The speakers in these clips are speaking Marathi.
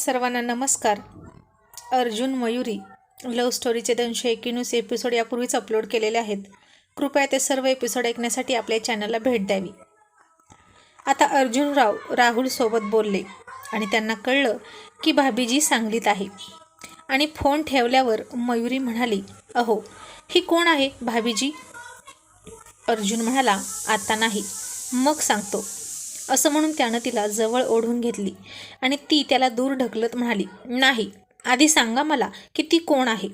सर्वांना नमस्कार. अर्जुन मयुरी लव्ह स्टोरीचे दोनशे एकोणीस एपिसोड यापूर्वीच अपलोड केलेले आहेत. कृपया ते सर्व एपिसोड ऐकण्यासाठी आपल्या चॅनलला भेट द्यावी. आता अर्जुनराव राहुलसोबत बोलले आणि त्यांना कळलं की भाभीजी सांगलीत आहे. आणि फोन ठेवल्यावर मयुरी म्हणाली अहो ही कोण आहे भाभीजी? अर्जुन म्हणाला आता नाही. मग सांगतो. असं म्हणून त्यानं तिला जवळ ओढून घेतली. आणि ती त्याला दूर ढकलत म्हणाली नाही आधी सांगा मला की ती कोण आहे?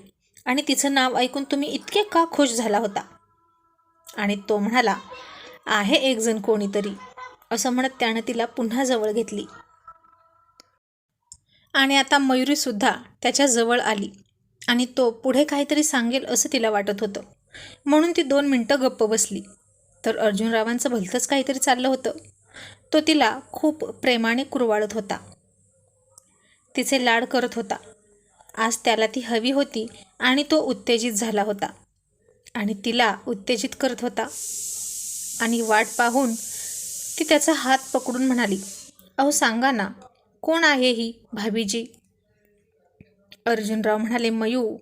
आणि तिचं नाव ऐकून तुम्ही इतके का खुश झाला होता? आणि तो म्हणाला आहे एक जण कोणीतरी असं म्हणत त्यानं तिला पुन्हा जवळ घेतली. आणि आता मयुरीसुद्धा त्याच्याजवळ आली आणि तो पुढे काहीतरी सांगेल असं तिला वाटत होतं. म्हणून ती दोन मिनटं गप्प बसली. तर अर्जुनरावांचं भलतंच काहीतरी चाललं होतं. तो तिला खूप प्रेमाने कुरवाळत होता. तिचे लाड करत होता. आज त्याला ती हवी होती आणि तो उत्तेजित झाला होता. आणि तिला उत्तेजित करत होता. आणि वाट पाहून ती त्याचा हात पकडून म्हणाली अहो सांगा ना कोण आहे ही भाभीजी? अर्जुनराव म्हणाले मयू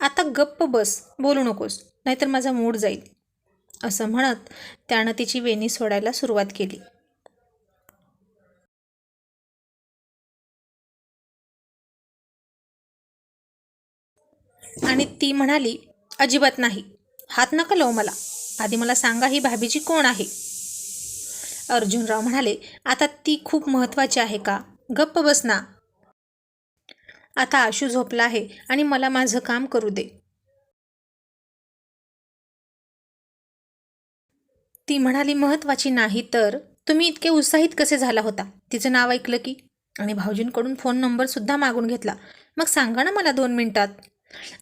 आता गप्प बस बोलू नकोस नाहीतर माझा मूड जाईल. असं म्हणत त्यानं तिची वेणी सोडायला सुरुवात केली. आणि ती म्हणाली अजिबात नाही. हात नका लावू मला. आधी मला सांगा ही भाभीजी कोण आहे. अर्जुनराव म्हणाले आता ती खूप महत्त्वाची आहे का? गप्प बस ना. आता आशू झोपला आहे आणि मला माझं काम करू दे. ती म्हणाली महत्त्वाची नाही तर? तुम्ही इतके उत्साहित कसे झाला होता? तिचं नाव ऐकलं की? आणि भाऊजींकडून फोन नंबरसुद्धा मागून घेतला. मग सांगा ना मला दोन मिनिटात.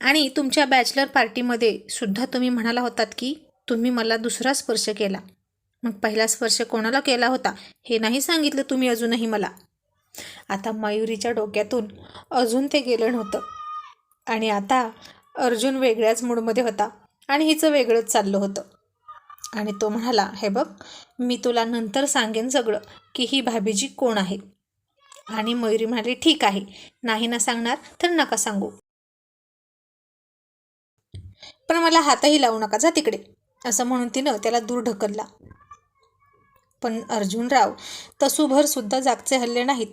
आणि तुमच्या बॅचलर पार्टीमध्ये सुद्धा तुम्ही म्हणाला होतात की तुम्ही मला दुसरा स्पर्श केला. मग पहिला स्पर्श कोणाला केला होता हे नाही सांगितलं तुम्ही अजूनही मला. आता मयुरीच्या डोक्यातून अजून ते गेलं नव्हतं. आणि आता अर्जुन वेगळ्याच मूडमध्ये होता आणि हिचं वेगळंच चाललं होतं. आणि तो म्हणाला हे बघ मी तुला नंतर सांगेन सगळं की ही भाभीजी कोण आहे. आणि मयुरी म्हणाली ठीक आहे. नाही ना सांगणार तर नका सांगू. पण मला हातही लावू नका जा तिकडे. असं म्हणून तिनं त्याला दूर ढकलला. पण अर्जुनराव तसूभर सुद्धा जागचे हल्ले नाहीत.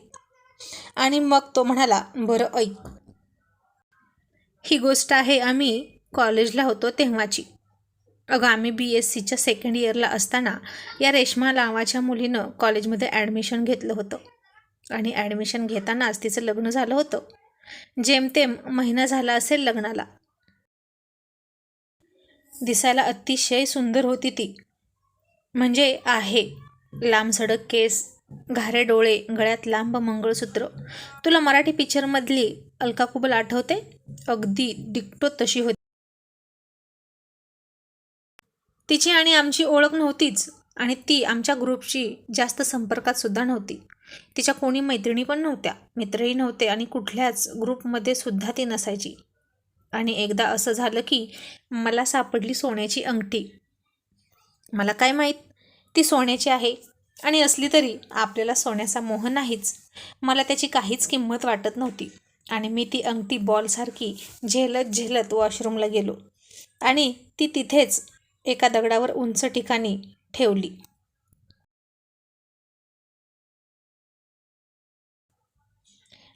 आणि मग तो म्हणाला बरं ऐक. ही गोष्ट आहे आम्ही कॉलेजला होतो तेव्हाची. अगं आम्ही बी एस सीच्या सेकंड इयरला असताना या रेश्मा नावाच्या मुलीनं कॉलेजमध्ये ॲडमिशन घेतलं होतं. आणि ॲडमिशन घेतानाच तिचं लग्न झालं होतं. जेमतेम महिना झाला असेल लग्नाला. दिसायला अतिशय सुंदर होती ती. म्हणजे आहे. लांब सडक केस घारे डोळे गळ्यात लांब मंगळसूत्र. तुला मराठी पिक्चरमधली अलका कुबल आठवते? अगदी दिकटो तशी होती. तिची आणि आमची ओळख नव्हतीच आणि ती आमच्या ग्रुपशी जास्त संपर्कात सुद्धा नव्हती. तिच्या कोणी मैत्रिणी पण नव्हत्या. मित्रही नव्हते आणि कुठल्याच ग्रुपमध्ये सुद्धा ती नसायची. आणि एकदा असं झालं की मला सापडली सोन्याची अंगठी. मला काय माहीत? ती सोन्याची आहे आणि असली तरी आपल्याला सोन्याचा मोह नाहीच. मला त्याची काहीच किंमत वाटत नव्हती आणि मी ती अंगठी बॉलसारखी झेलत झेलत वॉशरूमला गेलो आणि ती तिथेच एका दगडावर उंच ठिकाणी ठेवली.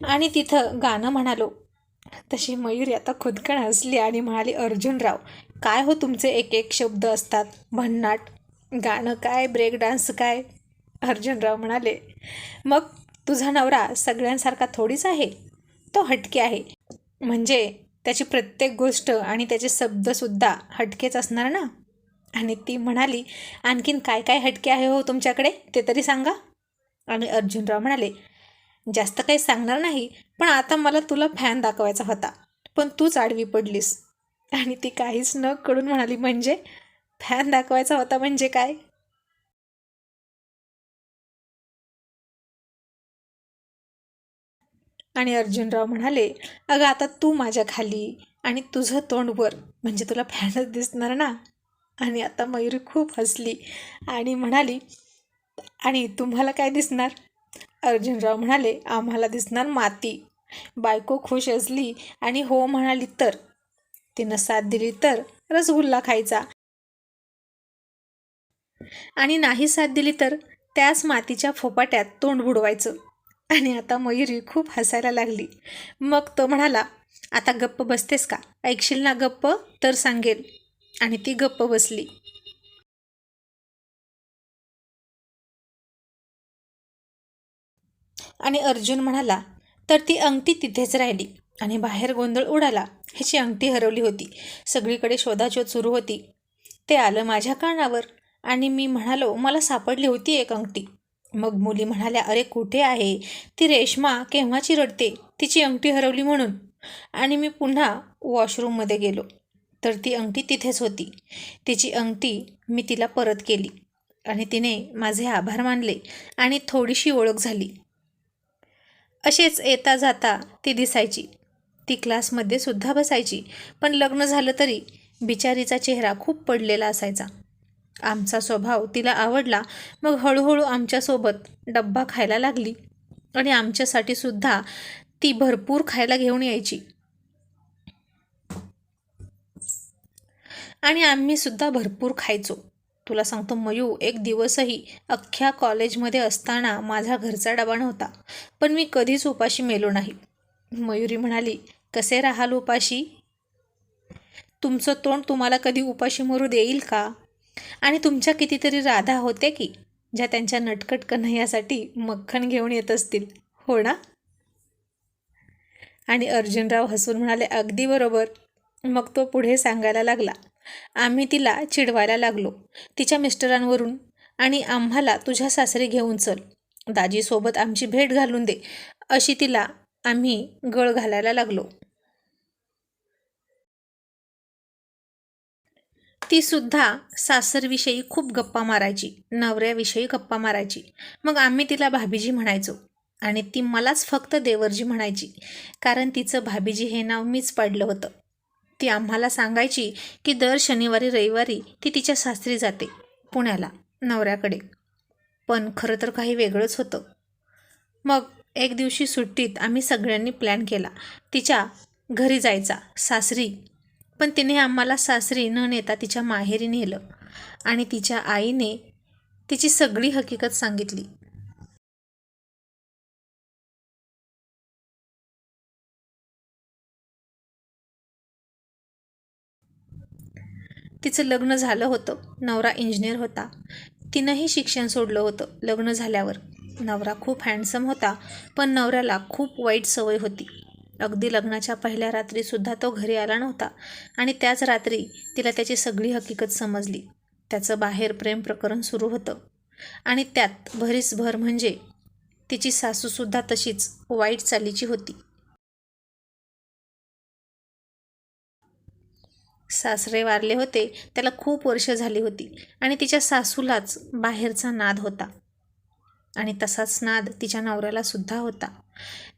आणि तिथं गाणं म्हणालो तशी मयुरी आता खुदकण हसली आणि म्हणाली अर्जुनराव काय हो तुमचे एक एक शब्द असतात? भन्नाट गाणं काय ब्रेक डान्स काय? अर्जुनराव म्हणाले मग तुझा नवरा सगळ्यांसारखा थोडीच आहे? तो हटके आहे. म्हणजे त्याची प्रत्येक गोष्ट आणि त्याचे शब्दसुद्धा हटकेच असणार ना? आणि ती म्हणाली आणखीन काय काय हटके आहे हो तुमच्याकडे? ते तरी सांगा. आणि अर्जुनराव म्हणाले जास्त काही सांगणार नाही पण आता मला तुला फॅन दाखवायचा होता. पण तूच आडवी पडलीस. आणि ती काहीच न कळून म्हणाली म्हणजे फॅन दाखवायचा होता म्हणजे काय? आणि अर्जुनराव म्हणाले अगं आता तू माझ्या खाली आणि तुझं तोंड वर. म्हणजे तुला फॅनच दिसणार ना? आणि आता मयुरी खूप हसली आणि म्हणाली आणि तुम्हाला काय दिसणार? अर्जुनराव म्हणाले आम्हाला दिसणार माती. बायको खुश असली आणि हो म्हणाली तर. तिनं साथ दिली तर रसगुल्ला खायचा. आणि नाही साथ दिली तर त्याच मातीच्या फोपाट्यात तोंड बुडवायचं. आणि आता मयुरी खूप हसायला लागली. मग तो म्हणाला आता गप्प बसतेस का? ऐकशील ना गप्प? तर सांगेल. आणि ती गप्प बसली. आणि अर्जुन म्हणाला तर ती अंगठी तिथेच राहिली. आणि बाहेर गोंधळ उडाला. ह्याची अंगठी हरवली होती. सगळीकडे शोधाशोध सुरू होती. ते आलं माझ्या कानावर. आणि मी म्हणालो मला सापडली होती एक अंगठी. मग मुली म्हणाल्या अरे कुठे आहे? ती रेश्मा केव्हाची रडते तिची अंगठी हरवली म्हणून. आणि मी पुन्हा वॉशरूममध्ये गेलो. तर ती अंगठी तिथेच होती. तिची अंगठी मी तिला परत केली. आणि तिने माझे आभार मानले आणि थोडीशी ओळख झाली. असेच येता जाता ती दिसायची. ती क्लासमध्ये सुद्धा बसायची. पण लग्न झालं तरी बिचारीचा चेहरा खूप पडलेला असायचा. आमचा स्वभाव तिला आवडला. मग हळूहळू आमच्यासोबत डब्बा खायला लागली. आणि आमच्यासाठी सुद्धा ती भरपूर खायला घेऊन यायची. आणि आम्ही सुद्धा भरपूर खायचो. तुला सांगतो मयू एक दिवसही अख्ख्या कॉलेजमध्ये असताना माझा घरचा डबा नव्हता. पण मी कधीच उपाशी मेलो नाही. मयुरी म्हणाली कसे राहाल उपाशी? तुमचं तोंड तुम्हाला कधी उपाशी मरू देईल का? आणि तुमच्या कितीतरी राधा होते की ज्या त्यांच्या नटकट कन्हैयासाठी मक्खन घेऊन येत असतील हो ना? आणि अर्जुनराव हसून म्हणाले अगदी बरोबर. मग तो पुढे सांगायला लागला आम्ही तिला चिडवायला लागलो तिच्या मिस्टरांवरून आणि आम्हाला तुझ्या सासरी घेऊन चल. दाजीसोबत आमची भेट घालून दे. अशी तिला आम्ही गळ घालायला लागलो. ती सुद्धा सासरविषयी खूप गप्पा मारायची नवऱ्याविषयी गप्पा मारायची. मग आम्ही तिला भाभीजी म्हणायचो आणि ती मलाच फक्त देवरजी म्हणायची कारण तिचं भाभीजी हे नाव मीच पाडलं होतं. ती आम्हाला सांगायची की दर शनिवारी रविवारी ती तिच्या सासरी जाते पुण्याला नवऱ्याकडे. पण खरं तर काही वेगळंच होतं. मग एक दिवशी सुट्टीत आम्ही सगळ्यांनी प्लॅन केला. तिच्या घरी जायचा सासरी. पण तिने आम्हाला सासरी न नेता तिच्या माहेरी नेलं आणि तिच्या आईने तिची सगळी हकीकत सांगितली. तिचं लग्न झालं होतं. नवरा इंजिनियर होता. तिनंही शिक्षण सोडलं होतं लग्न झाल्यावर. नवरा खूप हँडसम होता पण नवऱ्याला खूप वाईट सवय होती. अगदी लग्नाच्या पहिल्या रात्रीसुद्धा तो घरी आला नव्हता आणि त्याच रात्री तिला त्याची सगळी हकीकत समजली. त्याचं बाहेर प्रेम प्रकरण सुरू होतं. आणि त्यात भरीसभर म्हणजे तिची सासूसुद्धा तशीच वाईट चालीची होती. सासरे वारले होते त्याला खूप वर्ष झाली होती आणि तिच्या सासूलाच बाहेरचा नाद होता. आणि तसाच नाद तिच्या नवऱ्याला सुद्धा होता.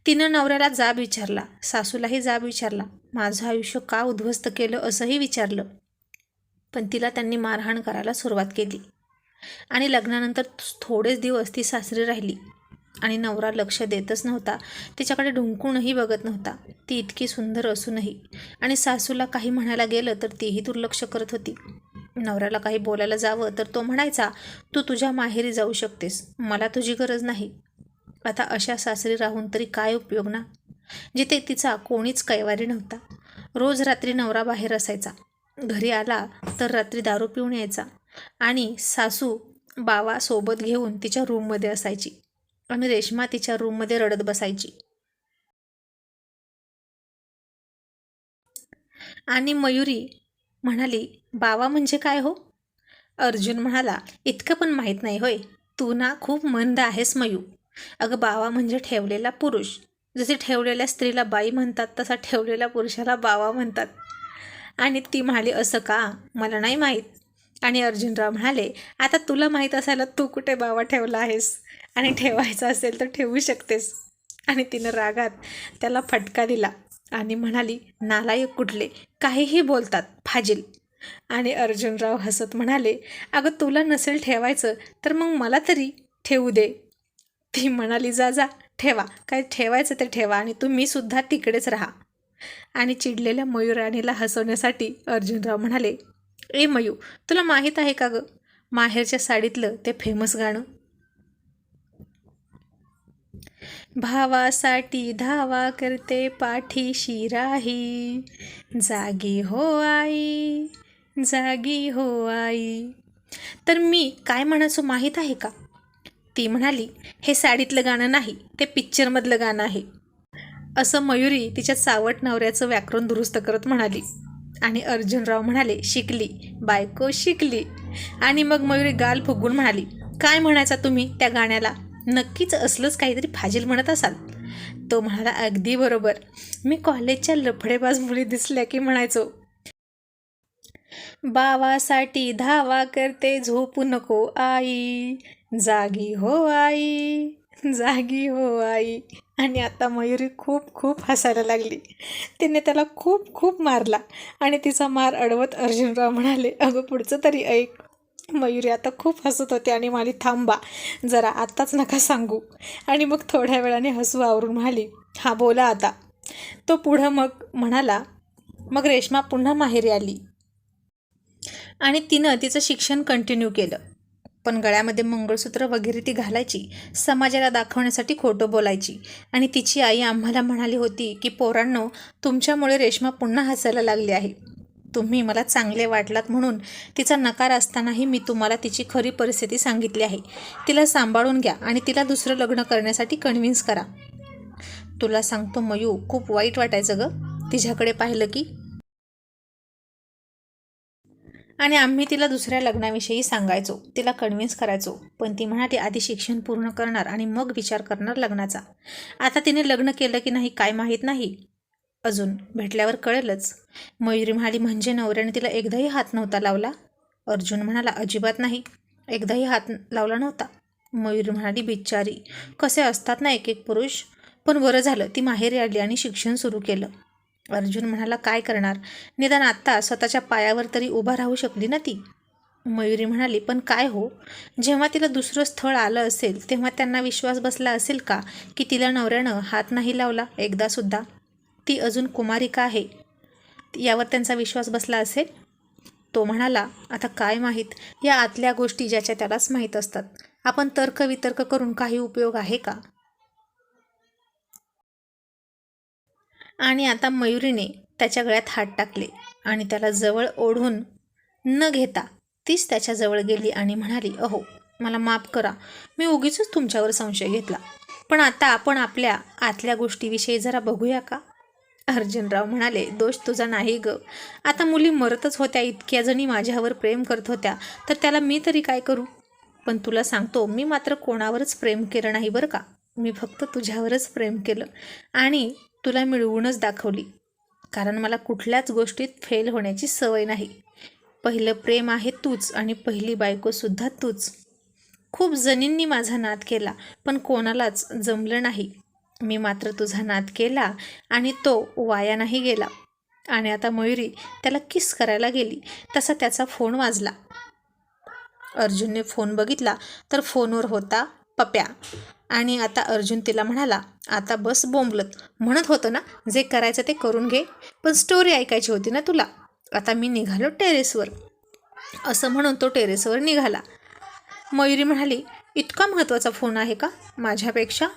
तिनं नवऱ्याला जाब विचारला सासूलाही जाब विचारला माझं आयुष्य का उद्ध्वस्त केलं असंही विचारलं पण तिला त्यांनी मारहाण करायला सुरुवात केली. आणि लग्नानंतर थोडेच दिवस ती सासरी राहिली. आणि नवरा लक्ष देतच नव्हता. तिच्याकडे ढुंकूनही बघत नव्हता. ती इतकी सुंदर असूनही. आणि सासूला काही म्हणायला गेलं तर तीही दुर्लक्ष करत होती. नवऱ्याला काही बोलायला जावं तर तो म्हणायचा तू तुझ्या माहेरी जाऊ शकतेस. मला तुझी गरज नाही. आता अशा सासरी राहून तरी काय उपयोग ना? जिथे तिचा कोणीच कैवारी नव्हता. रोज रात्री नवरा बाहेर असायचा. घरी आला तर रात्री दारू पिऊन यायचा. आणि सासू बावा सोबत घेऊन तिच्या रूममध्ये असायची. आणि रेश्मा तिच्या रूममध्ये रडत बसायची. आणि मयुरी म्हणाली बावा म्हणजे काय हो? अर्जुन म्हणाला इतकं पण माहीत नाही होय. तू ना खूप मंद आहेस मयू. अगं बावा म्हणजे ठेवलेला पुरुष. जसे ठेवलेल्या स्त्रीला बाई म्हणतात तसा ठेवलेल्या पुरुषाला बावा म्हणतात. आणि ती म्हणाली असं का? मला नाही माहीत. आणि अर्जुनराव म्हणाले आता तुला माहीत असायला तू कुठे बावा ठेवला आहेस? आणि ठेवायचा असेल तर ठेवू शकतेस. आणि तिनं रागात त्याला फटका दिला आणि म्हणाली नालायक कुठले? काहीही बोलतात फाजील. आणि अर्जुनराव हसत म्हणाले अगं तुला नसेल ठेवायचं तर मग मला तरी ठेवू दे. ती म्हणाली जा जा ठेवा. काय ठेवायचं ते ठेवा आणि तुम्ही सुद्धा तिकडेच राहा. आणि चिडलेल्या मयुराणीला हसवण्यासाठी अर्जुनराव म्हणाले ए मयू तुला माहीत आहे का गं? माहेरच्या साडीतलं ते फेमस गाणं. भावासाठी धावा करते पाठीशी राही. जागी हो आई जागी हो आई. तर मी काय म्हणायचो माहीत आहे का? ती म्हणाली हे साडीतलं गाणं नाही ते पिक्चरमधलं गाणं आहे. असं मयुरी तिच्या सावट नवऱ्याचं व्याकरण दुरुस्त करत म्हणाली. आणि अर्जुनराव म्हणाले शिकली. बायको शिकली. आणि मग मयुरी गाल फुगून म्हणाली काय म्हणायचा तुम्ही त्या गाण्याला? नक्कीच असलंच काहीतरी फाजील म्हणत असाल. तो म्हणाला अगदी बरोबर. मी कॉलेजच्या लफडेबाज मुली दिसल्या की म्हणायचो बावासाठी धावा करते झोपू नको आई. जागी हो आई. जागी हो आई. आणि आता मयुरी खूप खूप हसायला लागली. तिने त्याला खूप खूप मारला. आणि तिचा मार अडवत अर्जुनराव म्हणाले अगं पुढचं तरी ऐक. मयुरी आता खूप हसत होती आणि म्हणाली थांबा जरा आत्ताच नका सांगू. आणि मग थोड्या वेळाने हसू आवरून म्हणाली हा बोला आता. तो पुढं मग म्हणाला मग रेश्मा पुन्हा माहेरी आली. आणि तिनं तिचं शिक्षण कंटिन्यू केलं. पण गळ्यामध्ये मंगळसूत्र वगैरे ती घालायची समाजाला दाखवण्यासाठी खोटं बोलायची. आणि तिची आई आम्हाला म्हणाली होती की पोरांनो तुमच्यामुळे रेश्मा पुन्हा हसायला लागली आहे. तुम्ही मला चांगले वाटलात म्हणून तिचा नकार असतानाही मी तुम्हाला तिची खरी परिस्थिती सांगितली आहे. तिला सांभाळून घ्या आणि तिला दुसरं लग्न करण्यासाठी कन्व्हिन्स करा. तुला सांगतो मयू खूप वाईट वाटायचं गं. तिच्याकडे पाहिलं की आणि आम्ही तिला दुसऱ्या लग्नाविषयी सांगायचो. तिला कन्व्हिन्स करायचो. पण ती म्हणाली आधी शिक्षण पूर्ण करणार आणि मग विचार करणार लग्नाचा. आता तिने लग्न केलं की नाही काय माहीत नाही. अजून भेटल्यावर कळेलच. मयुरी म्हणाली म्हणजे नवऱ्याने तिला एकदाही हात नव्हता लावला? अर्जुन म्हणाला अजिबात नाही. एकदाही हात लावला नव्हता. मयुरी म्हणाली बिचारी कसे असतात ना एक एक पुरुष? पण बरं झालं ती माहेरी आली आणि शिक्षण सुरू केलं. अर्जुन म्हणाला काय करणार? निदान आत्ता स्वतःच्या पायावर तरी उभा राहू शकली ना ती? मयुरी म्हणाली पण काय हो? जेव्हा तिला दुसरं स्थळ आलं असेल तेव्हा त्यांना विश्वास बसला असेल का की तिला नवऱ्यानं हात नाही लावला एकदासुद्धा ती अजून कुमारिका आहे. यावर त्यांचा विश्वास बसला असेल? तो म्हणाला आता काय माहीत? या आतल्या गोष्टी ज्याच्या त्यालाच माहीत असतात. आपण तर्कवितर्क करून काही उपयोग आहे का? आणि आता मयुरीने त्याच्या गळ्यात हात टाकले आणि त्याला जवळ ओढून न घेता तीच त्याच्याजवळ गेली आणि म्हणाली अहो मला माफ करा. मी उगीच तुमच्यावर संशय घेतला. पण आता आपण आपल्या आतल्या गोष्टीविषयी जरा बघूया का? अर्जुनराव म्हणाले दोष तुझा नाही ग. आता मुली मरतच होत्या इतक्या जणी माझ्यावर प्रेम करत होत्या. तर त्याला मी तरी काय करू? पण तुला सांगतो मी मात्र कोणावरच प्रेम केलं नाही बरं का. मी फक्त तुझ्यावरच प्रेम केलं. आणि तुला मिळवूनच दाखवली. कारण मला कुठल्याच गोष्टीत फेल होण्याची सवय नाही. पहिलं प्रेम आहे तूच आणि पहिली बायकोसुद्धा तूच. खूप जणींनी माझा नाद केला पण कोणालाच जमलं नाही. मी मात्र तुझा नाद केला आणि तो वाया नाही गेला. आणि आता मयुरी त्याला किस करायला गेली तसा त्याचा फोन वाजला. अर्जुनने फोन बघितला तर फोनवर होता पप्या आणि आता अर्जुन तिला म्हणाला आता बस बोंबलत. म्हणत होतं ना जे करायचं ते करून घे पण स्टोरी ऐकायची होती ना तुला. आता मी निघालो टेरेसवर असं म्हणून तो टेरेसवर निघाला. मयुरी म्हणाली इतका महत्त्वाचा फोन आहे का माझ्यापेक्षा?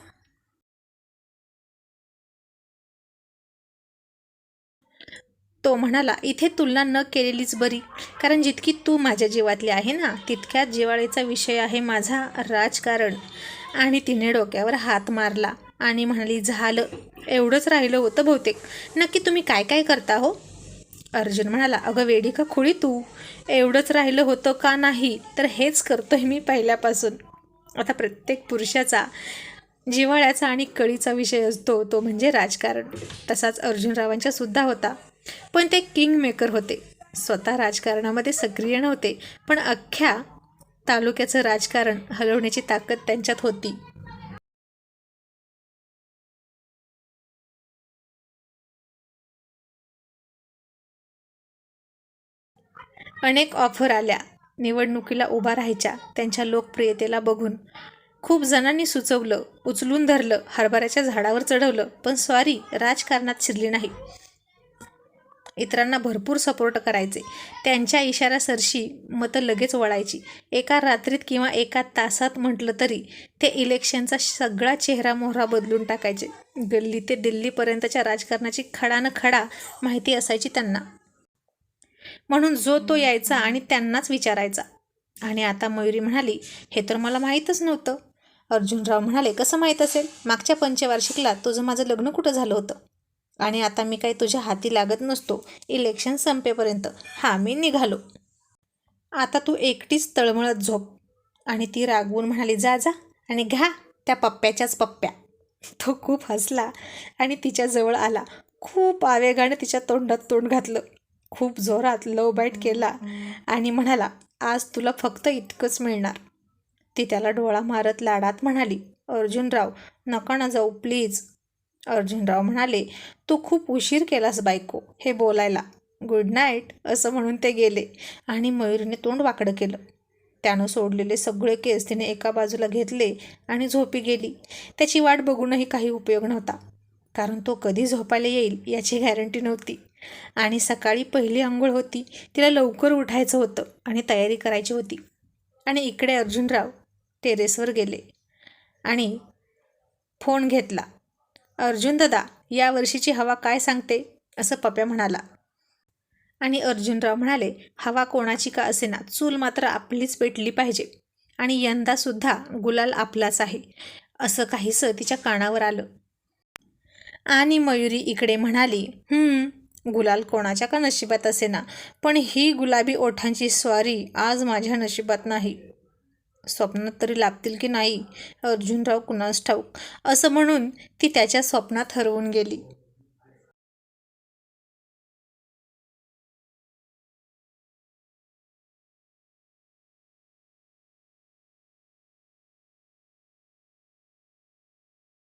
तो म्हणाला इथे तुलना न केलेलीच बरी कारण जितकी तू माझ्या जीवातली आहे ना तितक्याच जिवाळीचा विषय आहे माझा राजकारण. आणि तिने डोक्यावर हात मारला आणि म्हणाली झालं. एवढंच राहिलं होतं बहुतेक. नक्की तुम्ही काय काय करता हो? अर्जुन म्हणाला अगं वेडी का खोळी तू. एवढंच राहिलं होतं का नाही? तर हेच करतोय मी पहिल्यापासून. आता प्रत्येक पुरुषाचा जिव्हाळ्याचा आणि कळीचा विषय असतो तो म्हणजे राजकारण. तसाच अर्जुनरावांच्या सुद्धा होता. पण ते किंग मेकर होते. स्वतः राजकारणामध्ये सक्रिय नव्हते पण अख्ख्या तालुक्याचं राजकारण हलवण्याची ताकद त्यांच्यात होती. अनेक ऑफर आल्या. निवडणुकीला उभा राहायच्या त्यांच्या लोकप्रियतेला बघून. खूप जणांनी सुचवलं उचलून धरलं हरभऱ्याच्या झाडावर चढवलं पण स्वारी राजकारणात शिरली नाही. इतरांना भरपूर सपोर्ट करायचे. त्यांच्या इशाऱ्यासरशी मतं लगेच वळायची. एका रात्रीत किंवा एका तासात म्हटलं तरी ते इलेक्शनचा सगळा चेहरा मोहरा बदलून टाकायचे. गल्ली ते दिल्लीपर्यंतच्या राजकारणाची खडानं खडा माहिती असायची त्यांना. म्हणून जो तो यायचा आणि त्यांनाच विचारायचा. आणि आता मयुरी म्हणाली हे तर मला माहीतच नव्हतं. अर्जुनराव म्हणाले कसं माहीत असेल? मागच्या पंचवार्षिकला तुझं माझं लग्न कुठं झालं होतं? आणि आता मी काही तुझ्या हाती लागत नसतो. इलेक्शन संपेपर्यंत. हा मी निघालो. आता तू एकटीच तळमळत झोप. आणि ती रागवून म्हणाली जा जा आणि घ्या त्या पप्प्याच्याच पप्प्या. तो खूप हसला आणि तिच्याजवळ आला. खूप आवेगाने तिच्या तोंडात तोंड घातलं. खूप जोरात लव बाईट केला आणि म्हणाला आज तुला फक्त इतकंच मिळणार. ती त्याला डोळा मारत लाडात म्हणाली अर्जुनराव नका ना जाऊ प्लीज. अर्जुनराव म्हणाले तू खूप उशीर केलास बायको हे बोलायला. गुड नाईट असं म्हणून ते गेले आणि मयुरीने तोंड वाकडं केलं. त्यानं सोडलेले सगळे केस तिने एका बाजूला घेतले आणि झोपी गेली. त्याची वाट बघूनही काही उपयोग नव्हता कारण तो कधी झोपायला येईल याची गॅरंटी नव्हती. आणि सकाळी पहिली आंघोळ होती तिला लवकर उठायचं होतं आणि तयारी करायची होती. आणि इकडे अर्जुनराव टेरेसवर गेले आणि फोन घेतला. अर्जुन दादा या वर्षीची हवा काय सांगते? असं पप्या म्हणाला. आणि अर्जुनराव म्हणाले हवा कोणाची का असेना? चूल मात्र आपलीच पेटली पाहिजे. आणि यंदासुद्धा गुलाल आपलाच आहे. असं काहीसं तिच्या कानावर आलं. आणि मयुरी इकडे म्हणाली गुलाल कोणाच्या का नशिबात असेना? पण ही गुलाबी ओठांची स्वारी आज माझ्या नशिबात नाही. स्वप्नात तरी लागतील की नाही? अर्जुनराव कुणास ठाऊक? असं म्हणून ती त्याच्या स्वप्नात हरवून गेली.